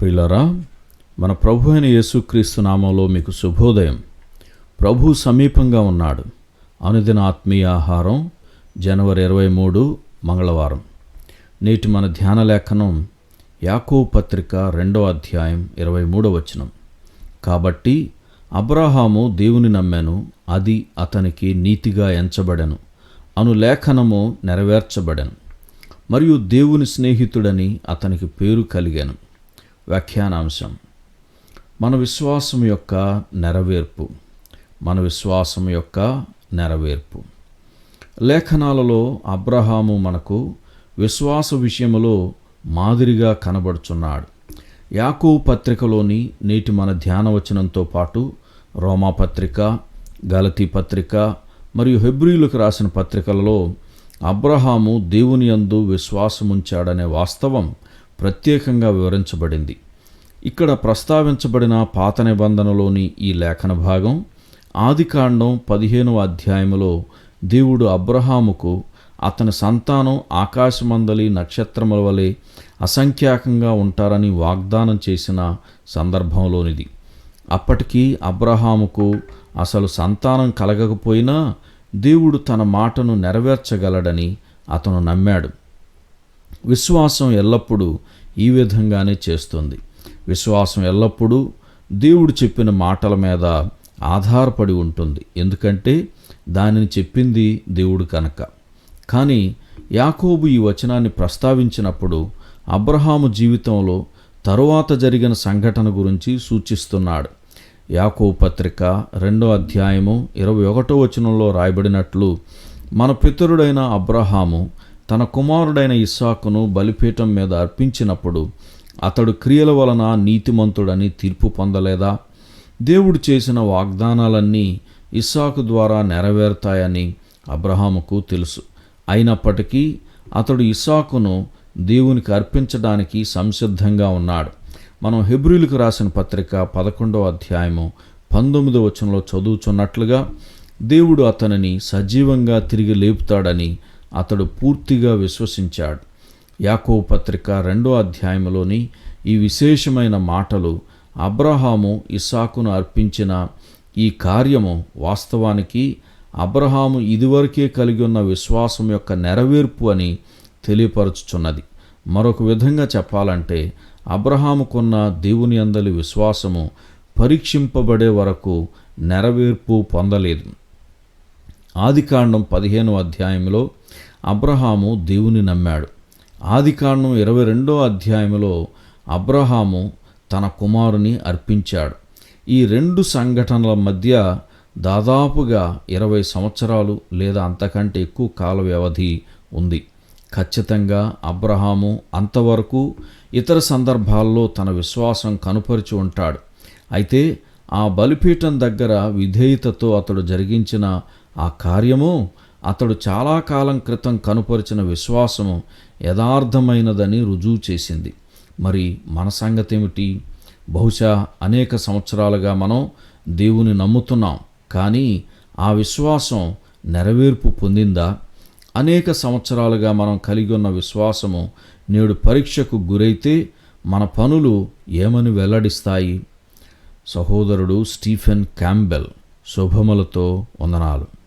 ప్రియులరా మన ప్రభు అయిన యేసుక్రీస్తు నామంలో మీకు శుభోదయం. ప్రభు సమీపంగా ఉన్నాడు. అనుదిన ఆత్మీయ ఆహారం జనవరి ఇరవై మూడు మంగళవారం. నేటి మన ధ్యాన లేఖనం యాకో పత్రిక రెండో అధ్యాయం ఇరవై మూడో వచనం. కాబట్టి అబ్రహాము దేవుని నమ్మెను అది అతనికి నీతిగా ఎంచబడెను అను లేఖనము నెరవేర్చబడెను మరియు దేవుని స్నేహితుడని అతనికి పేరు కలిగాను. వ్యాఖ్యానాంశం. మన విశ్వాసం యొక్క నెరవేర్పు. మన విశ్వాసం యొక్క నెరవేర్పు. లేఖనాలలో అబ్రహాము మనకు విశ్వాస విషయంలో మాదిరిగా కనబడుచున్నాడు. యాకూ పత్రికలోని నేటి మన ధ్యానవచనంతో పాటు రోమా పత్రిక గలతీ పత్రిక మరియు హెబ్రిలకు రాసిన పత్రికలలో అబ్రహాము దేవుని యందు విశ్వాసముంచాడనే వాస్తవం ప్రత్యేకంగా వివరించబడింది. ఇక్కడ ప్రస్తావించబడిన పాత నిబంధనలోని ఈ లేఖన భాగం ఆదికాండం పదిహేనవ అధ్యాయములో దేవుడు అబ్రహాముకు అతని సంతానం ఆకాశమందలి నక్షత్రముల వలె అసంఖ్యాకంగా ఉంటారని వాగ్దానం చేసిన సందర్భంలోనిది. అప్పటికీ అబ్రహాముకు అసలు సంతానం కలగకపోయినా దేవుడు తన మాటను నెరవేర్చగలడని అతను నమ్మాడు. విశ్వాసం ఎల్లప్పుడూ ఈ విధంగానే చేస్తుంది. విశ్వాసం ఎల్లప్పుడూ దేవుడు చెప్పిన మాటల మీద ఆధారపడి ఉంటుంది. ఎందుకంటే దానిని చెప్పింది దేవుడు కనుక. కానీ యాకోబు ఈ వచనాన్ని ప్రస్తావించినప్పుడు అబ్రహాము జీవితంలో తరువాత జరిగిన సంఘటన గురించి సూచిస్తున్నాడు. యాకోబు పత్రిక రెండో అధ్యాయము ఇరవై ఒకటో వచనంలో రాయబడినట్లు మన పితరుడైన అబ్రహాము తన కుమారుడైన ఇస్సాకును బలిపీఠం మీద అర్పించినప్పుడు అతడు క్రియల వలన నీతిమంతుడని తీర్పు పొందలేదా? దేవుడు చేసిన వాగ్దానాలన్నీ ఇస్సాకు ద్వారా నెరవేరుతాయని అబ్రహాముకు తెలుసు. అయినప్పటికీ అతడు ఇస్సాకును దేవునికి అర్పించడానికి సంసిద్ధంగా ఉన్నాడు. మనం హెబ్రిలకు రాసిన పత్రిక పదకొండవ అధ్యాయము పంతొమ్మిదవ వచనంలో చదువుచున్నట్లుగా దేవుడు అతనిని సజీవంగా తిరిగి లేపుతాడని అతడు పూర్తిగా విశ్వసించాడు. యాకో పత్రిక రెండో అధ్యాయంలోని ఈ విశేషమైన మాటలు అబ్రహాము ఇస్సాకును అర్పించిన ఈ కార్యము వాస్తవానికి అబ్రహాము ఇదివరకే కలిగి ఉన్న విశ్వాసం యొక్క నెరవేర్పు అని తెలియపరచుచున్నది. మరొక విధంగా చెప్పాలంటే అబ్రహాముకున్న దేవుని అందలి విశ్వాసము పరీక్షింపబడే వరకు నెరవేర్పు పొందలేదు. ఆదికాండం పదిహేను అధ్యాయంలో అబ్రహాము దేవుని నమ్మాడు. ఆదికాండం ఇరవై రెండో అధ్యాయంలో అబ్రహాము తన కుమారుని అర్పించాడు. ఈ రెండు సంఘటనల మధ్య దాదాపుగా ఇరవై సంవత్సరాలు లేదా అంతకంటే ఎక్కువ కాల వ్యవధి ఉంది. ఖచ్చితంగా అబ్రహాము అంతవరకు ఇతర సందర్భాల్లో తన విశ్వాసం కనుపరిచి ఉంటాడు. అయితే ఆ బలిపీఠం దగ్గర విధేయతతో అతడు జరిగించిన ఆ కార్యము అతడు చాలా కాలం క్రితం కనుపరిచిన విశ్వాసము యథార్థమైనదని రుజువు చేసింది. మరి మన సంగతి ఏమిటి బహుశా అనేక సంవత్సరాలుగా మనం దేవుని నమ్ముతున్నాం కానీ ఆ విశ్వాసం నెరవేర్పు పొందిందా? అనేక సంవత్సరాలుగా మనం కలిగి ఉన్న విశ్వాసము నేడు పరీక్షకు గురైతే మన పనులు ఏమని వెల్లడిస్తాయి? సహోదరుడు స్టీఫెన్ క్యాంబెల్ శుభములతో వందనాలు.